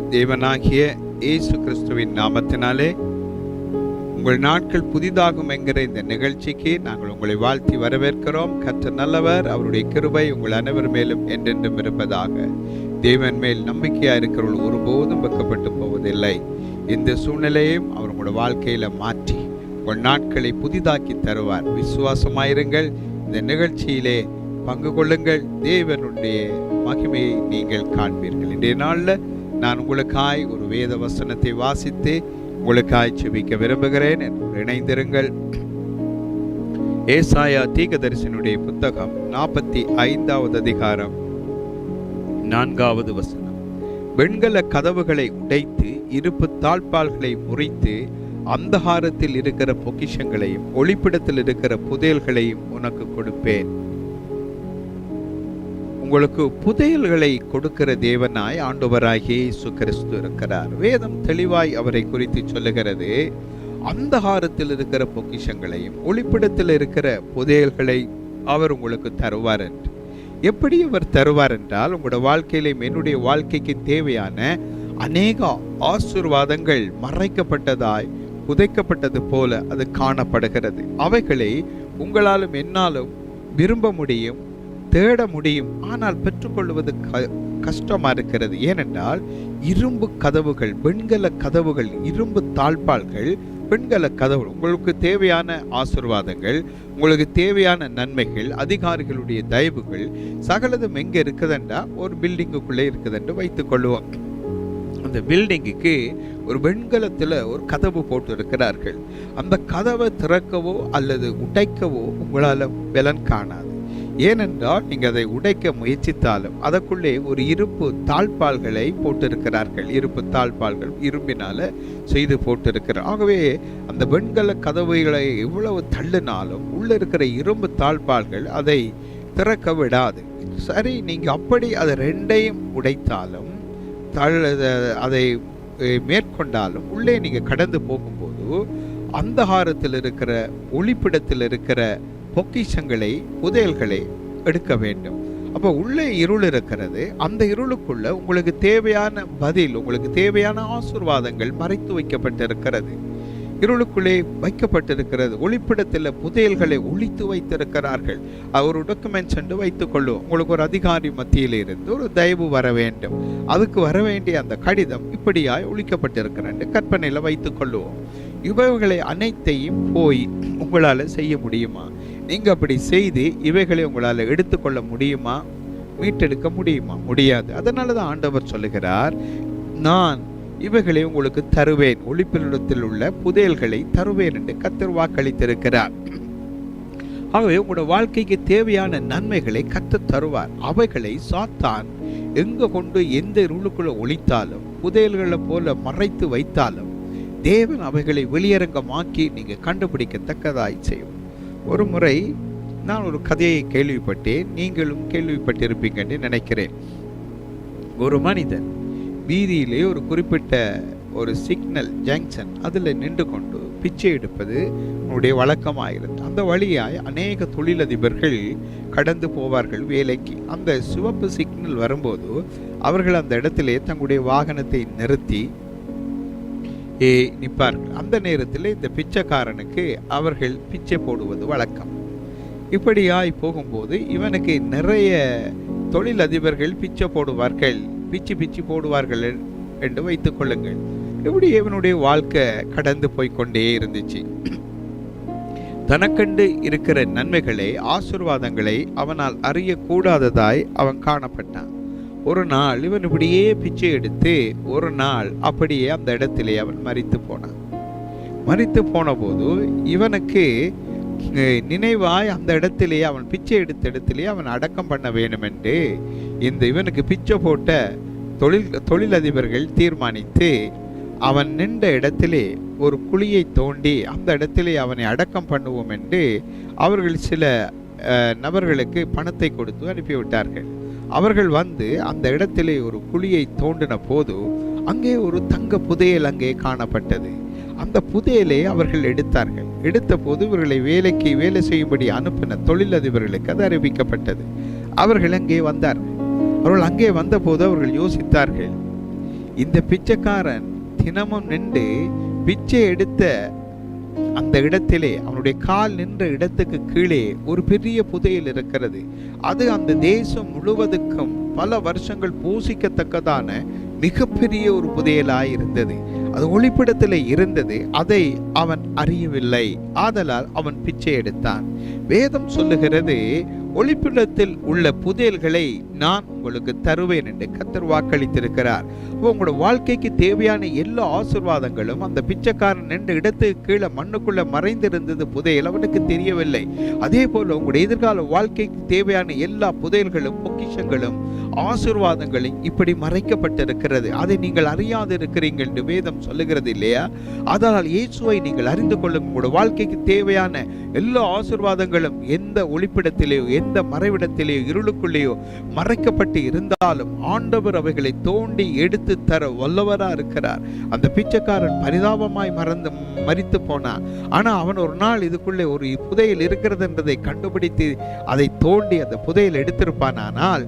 தேவனாகிய இயேசு கிறிஸ்துவின் நாமத்தினாலே உங்கள் நாட்கள் புதிதாகும் என்கிற இந்த நிகழ்ச்சிக்கு நாங்கள் உங்களை வாழ்த்தி வரவேற்கிறோம். கற்ற நல்லவர் அவருடைய கிருபை உங்கள் அனைவர் மேலும் என்றென்றும் இருப்பதாக. தேவன் மேல் நம்பிக்கையாக இருக்கிறவர்கள் ஒருபோதும் வெக்கப்பட்டு போவதில்லை. இந்த சூழ்நிலையையும் அவர் உங்களோட வாழ்க்கையில மாற்றி உங்கள் நாட்களை புதிதாக்கி தருவார். விசுவாசமாயிருங்கள். இந்த நிகழ்ச்சியிலே பங்கு கொள்ளுங்கள். தேவனுடைய மகிமையை நீங்கள் காண்பீர்கள். இன்றைய நாளில் நான் உங்களுக்காய் ஒரு வேத வசனத்தை வாசித்து உங்களுக்காய் செபிக்க விரும்புகிறேன் என்று இணைந்திருங்கள். ஏசாயா தீகதரிசனுடைய புத்தகம் நாற்பத்தி ஐந்தாவது அதிகாரம் நான்காவது வசனம். வெண்கல கதவுகளை உடைத்து இருப்பு தாழ்பால்களை முறித்து அந்தகாரத்தில் இருக்கிற பொக்கிஷங்களையும் ஒளிப்பிடத்தில் இருக்கிற புதையல்களையும் உனக்கு கொடுப்பேன். உங்களுக்கு புதையல்களை கொடுக்கிற தேவனாய் ஆண்டவராகிய இயேசு கிறிஸ்து இருக்கிறார். வேதம் தெளிவாய் அவரை குறித்து சொல்லுகிறது. அந்தகாரத்தில் இருக்கிற பொக்கிஷங்களையும் ஒளிப்பிடத்தில் இருக்கிற புதையல்களை அவர் உங்களுக்கு தருவார் என்று. எப்படி அவர் தருவார் என்றால் உங்களோட வாழ்க்கையிலும் என்னுடைய வாழ்க்கைக்கு தேவையான அநேக ஆசீர்வாதங்கள் மறைக்கப்பட்டதாய் புதைக்கப்பட்டது போல அது காணப்படுகிறது. அவைகளை உங்களாலும் என்னாலும் விரும்ப முடியும். தேட முடியும். ஆனால் பெற்றுக்கொள்வது க கஷ்டமா இருக்கிறது. ஏனென்றால் இரும்பு கதவுகள் வெண்கல கதவுகள் இரும்பு தாழ்பால்கள் வெண்கல கதவுகள் உங்களுக்கு தேவையான ஆசிர்வாதங்கள் உங்களுக்கு தேவையான நன்மைகள் அதிகாரிகளுடைய தயவுகள் சகலதும் எங்க இருக்குதுண்டா? ஒரு பில்டிங்குக்குள்ளே இருக்குதுஎன்று வைத்துக் கொள்வோம். அந்த பில்டிங்குக்கு ஒரு வெண்கலத்தில் ஒரு கதவு போட்டு இருக்கிறார்கள் அந்த கதவை திறக்கவோ அல்லது உடைக்கவோ உங்களால் பலன் காணாது. ஏனென்றால் நீங்கள் அதை உடைக்க முயற்சித்தாலும் அதற்குள்ளே ஒரு இருப்பு தாழ்பால்களை போட்டிருக்கிறார்கள். இருப்பு தாழ்பால்கள் இரும்பினால செய்து போட்டிருக்கிறார். ஆகவே அந்த வெண்கல கதவுகளை எவ்வளவு தள்ளினாலும் உள்ளே இருக்கிற இரும்பு தாழ்பால்கள் அதை திறக்க விடாது. சரி நீங்கள் அப்படி அதை ரெண்டையும் உடைத்தாலும் தள் அதை மேற்கொண்டாலும் உள்ளே நீங்கள் கடந்து போகும்போது அந்தகாரத்தில் இருக்கிற ஒளிப்பிடத்தில் இருக்கிற பொக்கிஷங்களை புதையல்களை எடுக்க வேண்டும். அப்போ உள்ளே இருள் இருக்கிறது. அந்த இருளுக்குள்ள உங்களுக்கு தேவையான பதில் உங்களுக்கு தேவையான ஆசிர்வாதங்கள் மறைத்து வைக்கப்பட்டிருக்கிறது. இருளுக்குள்ளே வைக்கப்பட்டிருக்கிறது. ஒளிப்பிடத்தில் புதையல்களை ஒழித்து வைத்திருக்கிறார்கள். ஒரு டாக்குமெண்ட்ஸ் சென்று வைத்துக்கொள்ளும் உங்களுக்கு ஒரு அதிகாரி மத்தியில் இருந்து ஒரு தயவு வர வேண்டும். அதுக்கு வர வேண்டிய அந்த கடிதம் இப்படியாய் ஒழிக்கப்பட்டிருக்கிறது கற்பனையில் வைத்துக் கொள்ளுவோம். இவைகளை அனைத்தையும் போய் உங்களால் செய்ய முடியுமா? நீங்கள் அப்படி செய்து இவைகளை உங்களால் எடுத்துக்கொள்ள முடியுமா? மீட்டெடுக்க முடியுமா? முடியாது. அதனால தான் ஆண்டவர் சொல்லுகிறார் நான் இவைகளை உங்களுக்கு தருவேன். ஒளிப்பிலிடத்தில் உள்ள புதையல்களை தருவேன் என்று கத்தர் வாக்களித்திருக்கிறார். ஆகவே உங்களோட வாழ்க்கைக்கு தேவையான நன்மைகளை கத்து தருவார். அவைகளை சாத்தான் எங்கு கொண்டு எந்த இருளுக்குள்ள ஒழித்தாலும் புதையல்களை போல மறைத்து வைத்தாலும் தேவன் அவைகளை வெளியரங்கமாக்கி நீங்கள் கண்டுபிடிக்கத்தக்கதாய் செய்யும். ஒரு முறை நான் ஒரு கதையை கேள்விப்பட்டேன் நீங்களும் கேள்விப்பட்டிருப்பீங்கன்னு நினைக்கிறேன். ஒரு மனிதன் வீதியிலே ஒரு குறிப்பிட்ட ஒரு சிக்னல் ஜங்ஷன் அதில் நின்று கொண்டு பிச்சை எடுப்பது உன்னுடைய வழக்கமாகிறது. அந்த வழியாய் அநேக தொழிலதிபர்கள் கடந்து போவார்கள் வேலைக்கு. அந்த சிவப்பு சிக்னல் வரும்போது அவர்கள் அந்த இடத்திலே தங்களுடைய வாகனத்தை நிறுத்தி நிற்பார்கள் அந்த நேரத்தில் இந்த பிச்சைக்காரனுக்கு அவர்கள் பிச்சை போடுவது வழக்கம். இப்படியாய் போகும்போது இவனுக்கு நிறைய தொழிலதிபர்கள் பிச்சை போடுவார்கள். பிச்சு பிச்சு போடுவார்கள் என்று வைத்துக் கொள்ளுங்கள். இப்படி இவனுடைய வாழ்க்கை கடந்து போய்கொண்டே இருந்துச்சு. தனக்கண்டு இருக்கிற நன்மைகளை ஆசிர்வாதங்களை அவனால் அறியக்கூடாததாய் அவன் காணப்பட்டான். ஒரு நாள் இவன் இப்படியே பிச்சை எடுத்து ஒரு நாள் அப்படியே அந்த இடத்திலே அவன் மறித்து போனான். மறித்து போன போது இவனுக்கு நினைவாய் அந்த இடத்திலே அவன் பிச்சை எடுத்த இடத்திலே அவன் அடக்கம் பண்ண வேண்டும் என்று இந்த இவனுக்கு பிச்சை போட்ட தொழில் தொழிலதிபர்கள் தீர்மானித்து அவன் நின்ற இடத்திலே ஒரு குழியை தோண்டி அந்த இடத்திலே அவனை அடக்கம் பண்ணுவோம் என்று அவர்கள் சில நபர்களுக்கு பணத்தை கொடுத்து அனுப்பிவிட்டார்கள். அவர்கள் வந்து அந்த இடத்திலே ஒரு குழியை தோண்டின போது அங்கே ஒரு தங்க புதையல் அங்கே காணப்பட்டது. அந்த புதையலை அவர்கள் எடுத்தார்கள். எடுத்த போது இவர்களை வேலைக்கு வேலை செய்யும்படி அனுப்பின தொழிலதிபர்களுக்கு அது அறிவிக்கப்பட்டது. அவர்கள் அங்கே வந்தார்கள். அவர்கள் அங்கே வந்தபோது அவர்கள் யோசித்தார்கள் இந்த பிச்சைக்காரன் தினமும் நின்று பிச்சை எடுத்த அந்த இடத்திலே அவனுடைய கால் நின்ற இடத்துக்கு கீழே ஒரு பெரிய புதையல் இருக்கிறது. அது அந்த தேசம் முழுவதுக்கும் பல வருஷங்கள் பூசிக்கத்தக்கதான மிகப்பெரிய ஒரு புதையலாய் இருந்தது. அது ஒளிப்பிடத்தில் இருந்தது. அதை அவன் அறியவில்லை. ஆதலால் அவன் பிச்சை எடுத்தான். வேதம் சொல்லுகிறது ஒளிப்பிடத்தில் உள்ள புதையல்களை நான் உங்களுக்கு தருவேன் என்று கத்தர் வாக்களித்திருக்கிறார். உங்களோட வாழ்க்கைக்கு தேவையான எல்லா ஆசிர்வாதங்களும் அந்த பிச்சைக்காரன் நின்ற இடத்துக்கு கீழே மண்ணுக்குள்ள மறைந்திருந்தது புதையல் அவனுக்கு தெரியவில்லை. அதே போல உங்களுடைய எதிர்கால வாழ்க்கைக்கு தேவையான எல்லா புதையல்களும் பொக்கிஷங்களும் ஆசிர்வாதங்களும் இப்படி மறைக்கப்பட்டிருக்கிறது. அதை நீங்கள் அறியாது இருக்கிறீங்க என்று வேதம் சொல்லுகிறது இல்லையா? அதனால் இயேசுவை நீங்கள் அறிந்து கொள்ளும் உங்களுடைய வாழ்க்கைக்கு தேவையான எல்லா ஆசிர்வாதங்களும் எந்த ஒளிப்பிடத்திலேயோ எந்த மறைவிடத்திலேயோ இருளுக்குள்ளேயோ மறைக்கப்பட்டு இருந்தாலும் ஆண்டவர் அவைகளை தோண்டி எடுத்து தர வல்லவராக இருக்கிறார். அந்த பிச்சைக்காரன் பரிதாபமாய் மறந்து மறித்து போனான். ஆனால் அவன் ஒரு நாள் இதுக்குள்ளே ஒரு புதையல் இருக்கிறது என்றதை கண்டுபிடித்து அதை தோண்டி அந்த புதையல் எடுத்திருப்பானால்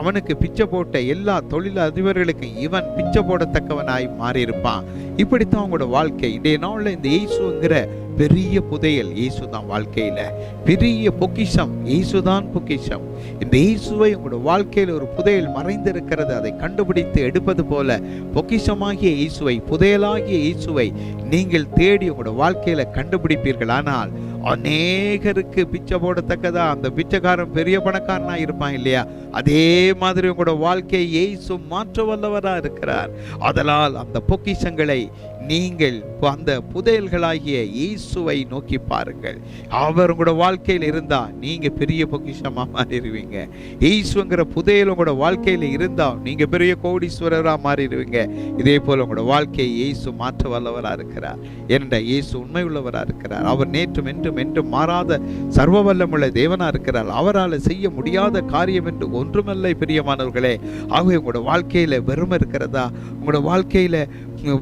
அவனுக்கு பிச்சை போட்ட எல்லா தொழிலதிபர்களுக்கும் இவன் பிச்சை போடத்தக்கவனாய் மாறியிருப்பான். இப்படித்தான் அவங்களோட வாழ்க்கை. இன்றைய நாளில் இந்த இயேசுங்கிற பெரிய புதையல் இயேசு தான் வாழ்க்கையில. பெரிய பொக்கிஷம். இயேசு தான் பொக்கிஷம். இந்த இயேசுவை உங்களோட வாழ்க்கையில ஒரு புதையல் மறைந்திருக்கிறது அதை கண்டுபிடித்து எடுப்பது போல பொக்கிஷமாகிய இயேசுவை புதையலாகிய இயேசுவை நீங்கள் தேடி உங்களோட வாழ்க்கையில கண்டுபிடிப்பீர்கள் ஆனால் அநேகருக்கு பிச்சை போடத்தக்கதா? அந்த பிச்சைக்காரன் பெரிய பணக்காரனா இருப்பான் இல்லையா? அதே மாதிரி உங்களோட வாழ்க்கையை ஏசு மாற்ற வல்லவரா இருக்கிறார். அதனால் அந்த பொக்கிஷங்களை நீங்கள் அந்த புதையல்களாகிய இயேசுவை நோக்கி பாருங்கள். அவர் உங்களோட வாழ்க்கையில் இருந்தா நீங்க பெரிய பொக்கிஷமா மாறிடுவீங்க. இயேசுங்கிற புதையல் உங்களோட வாழ்க்கையில இருந்தா நீங்க பெரிய கோடீஸ்வரரா மாறிடுவீங்க. இதே போல உங்களோட வாழ்க்கையை இயேசு மாற்ற வல்லவரா இருக்கிறார். என்ற இயேசு உண்மை உள்ளவரா இருக்கிறார். அவர் நேற்றும் என்றும் என்றும் மாறாத சர்வ வல்லமுள்ள தேவனா இருக்கிறார். அவரால் செய்ய முடியாத காரியம் என்று ஒன்றுமில்லை பிரியமானவர்களே. ஆகவே உங்களோட வாழ்க்கையில வெறுமை இருக்கிறதா? உங்களோட வாழ்க்கையில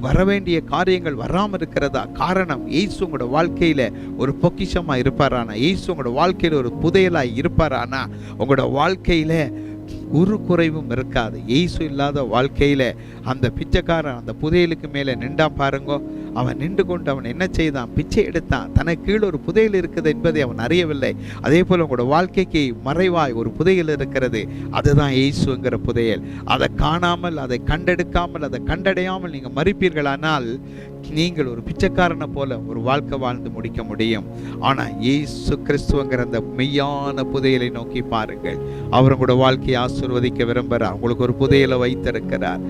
வர வேண்டிய காரியங்கள் வராமல் இருக்கிறதா? காரணம் இயேசு உங்களோட வாழ்க்கையில ஒரு பொக்கிஷமா இருப்பாரானா? இயேசு உங்களோட வாழ்க்கையில ஒரு புதையலா இருப்பாரானா? உங்களோட வாழ்க்கையில ஒரு குறைவும் இருக்காது. இயேசு இல்லாத வாழ்க்கையில அந்த பிச்சைக்காரன் அந்த புதையலுக்கு மேலே நின்றா பாருங்கோ. அவன் நின்று கொண்டு அவன் என்ன செய்தான்? பிச்சை எடுத்தான். தனக்கு கீழ் ஒரு புதையல் இருக்குது என்பதை அவன் அறியவில்லை. அதே போல் உங்களோட வாழ்க்கைக்கு மறைவாய் ஒரு புதையல் இருக்கிறது. அதுதான் இயேசுங்கிற புதையல். அதை காணாமல் அதை கண்டெடுக்காமல் அதை கண்டடையாமல் நீங்கள் மறிப்பீர்களானால் நீங்கள் ஒரு பிச்சைக்காரனை போல ஒரு வாழ்க்கை வாழ்ந்து முடிக்க முடியும். ஆனால் இயேசு கிறிஸ்துவங்கிற அந்த மெய்யான புதையலை நோக்கி பாருங்கள். அவர் உங்களோட வாழ்க்கையை ஆசிர்வதிக்க விரும்புகிறார். உங்களுக்கு ஒரு புதையலை வைத்திருக்கிறார்.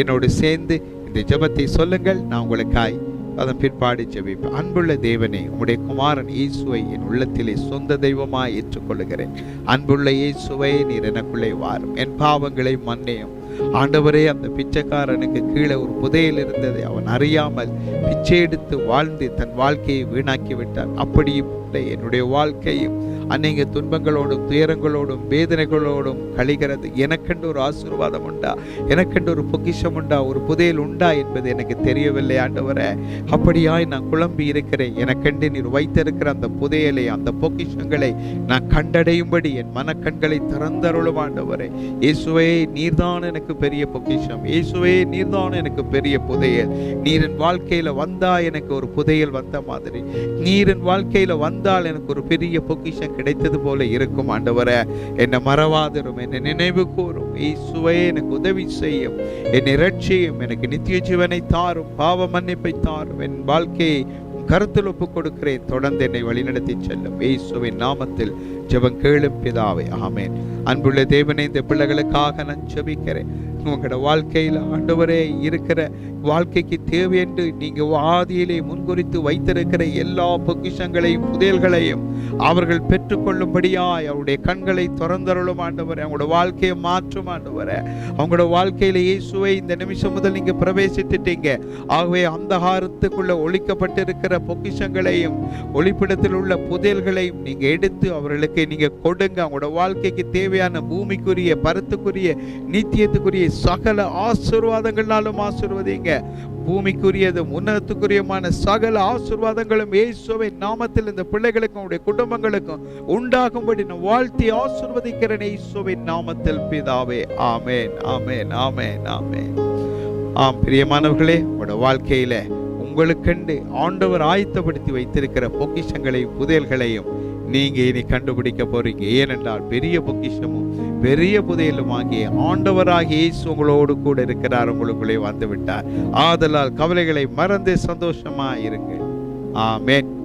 என்னோடு சேர்ந்து இந்த ஜபத்தை சொல்லுங்கள் நான் உங்களுக்காய் அதன் பிற்பாடு ஜெபிப்பேன். அன்புள்ள தேவனே உம்முடைய குமாரன் இயேசுவை என் உள்ளத்திலே சொந்த தெய்வமாய் ஏற்றுக்கொள்ளுகிறேன். அன்புள்ள இயேசுவை நீர் எனக்குள்ளே வாரும். என் பாவங்களை மன்னியும். ஆண்டவரே அந்த பிச்சைக்காரனுக்கு கீழே ஒரு புதையில் இருந்ததை அவன் அறியாமல் பிச்சை எடுத்து வாழ்ந்து தன் வாழ்க்கையை வீணாக்கி விட்டான் அப்படியும் இல்லை என்னுடைய வாழ்க்கையும் அநேக துன்பங்களோடும் துயரங்களோடும் வேதனைகளோடும் கழிகிறது. எனக்கென்று ஒரு ஆசீர்வாதம் உண்டா? எனக்கென்று ஒரு பொக்கிஷம் உண்டா? ஒரு புதையல் உண்டா என்பது எனக்கு தெரியவில்லை ஆண்டவர. அப்படியாய் நான் குழம்பி இருக்கிறேன். எனக்கென்று நீர் வைத்திருக்கிற அந்த புதையலை அந்த பொக்கிஷங்களை நான் கண்டடையும்படி என் மனக்கண்களை திறந்தருளும் ஆண்டவரே. இயேசுவே நீர்தான் எனக்கு பெரிய பொக்கிஷம். இயேசுவே நீர்தான் எனக்கு பெரிய புதையல். நீரின் வாழ்க்கையில வந்தா எனக்கு ஒரு புதையல் வந்த மாதிரி. நீரின் என் வாழ்க்கையில வந்தால் எனக்கு ஒரு பெரிய பொக்கிஷம் கிடைத்தது போல இருக்கும் ஆண்டவரை. என்னை மறவாதிரும் என்னை நினைவு கூறும். இயேசுவே எனக்கு உதவி செய்யும். என்னை ரட்சியும் எனக்கு நித்திய ஜீவனை தாரும் பாவ மன்னிப்பை தாரும். என் வாழ்க்கையை கருத்தில் ஒப்பு கொடுக்கிறேன். தொடர்ந்து என்னை வழிநடத்தி செல்லும். இயேசுவின் நாமத்தில் ஜெபம் கேளும் பிதாவை. ஆமேன். அன்புள்ள தேவனை இந்த பிள்ளைகளுக்காக நான் ஜெபிக்கிறேன். உங்களோட வாழ்க்கையில் ஆண்டவரே இருக்கிற வாழ்க்கைக்கு தேவை என்று நீங்க ஆதியிலே முன்குறித்து வைத்திருக்கிற எல்லா பொக்கிஷங்களையும் புதையல்களையும் அவர்கள் பெற்றுக்கொள்ளும்படியாய் அவருடைய கண்களை திறந்தருளும் ஆண்டவரே. அவங்களோட வாழ்க்கையை மாற்றும் ஆண்டவரே. அவங்களோட வாழ்க்கையில இயேசுவை இந்த நிமிஷம் முதல் நீங்க பிரவேசித்துட்டீங்க. ஆகவே அந்தகாரத்துக்குள்ள ஒழிக்கப்பட்டிருக்கிற பொக்கிஷங்களையும் ஒளிப்பிடத்தில் உள்ள புதையல்களையும் நீங்க எடுத்து அவர்களுக்கு நீங்க கொடுங்க. அவங்களோட வாழ்க்கைக்கு தேவையான பூமிக்குரிய பரத்துக்குரிய நித்தியத்துக்குரிய சகல ஆசீர்வாதங்களாலும் ஆசீர்வதிங்க. பூமிக்குரியதும் உன்னதத்துக்குரியமான சகல ஆசிர்வாதங்களும் இயேசுவை நாமத்தில் இந்த பிள்ளைகளுக்கும் உடைய குடும்பங்களுக்கும் உண்டாகும்படி நான் வாழ்த்தி ஆசிர்வதிக்கிறேன் இயேசுவை நாமத்தில் பிதாவே. ஆமேன் ஆமேன் ஆமேன் ஆமேன். ஆம் பிரியமானவர்களே உங்களோட வாழ்க்கையில உங்களுக்கென்று ஆண்டவர் ஆயத்தப்படுத்தி வைத்திருக்கிற பொக்கிஷங்களையும் புதையல்களையும் நீங்க இனி கண்டுபிடிக்க போறீங்க. ஏனென்றால் பெரிய பொக்கிஷமும் பெரிய புதையலும் ஆகிய ஆண்டவராகிய இயேசு உங்களோடு கூட இருக்கிறார் உங்களுக்குள்ளே வந்து விட்டார். ஆதலால் கவலைகளை மறந்து சந்தோஷமா இருங்கள். ஆமேன்.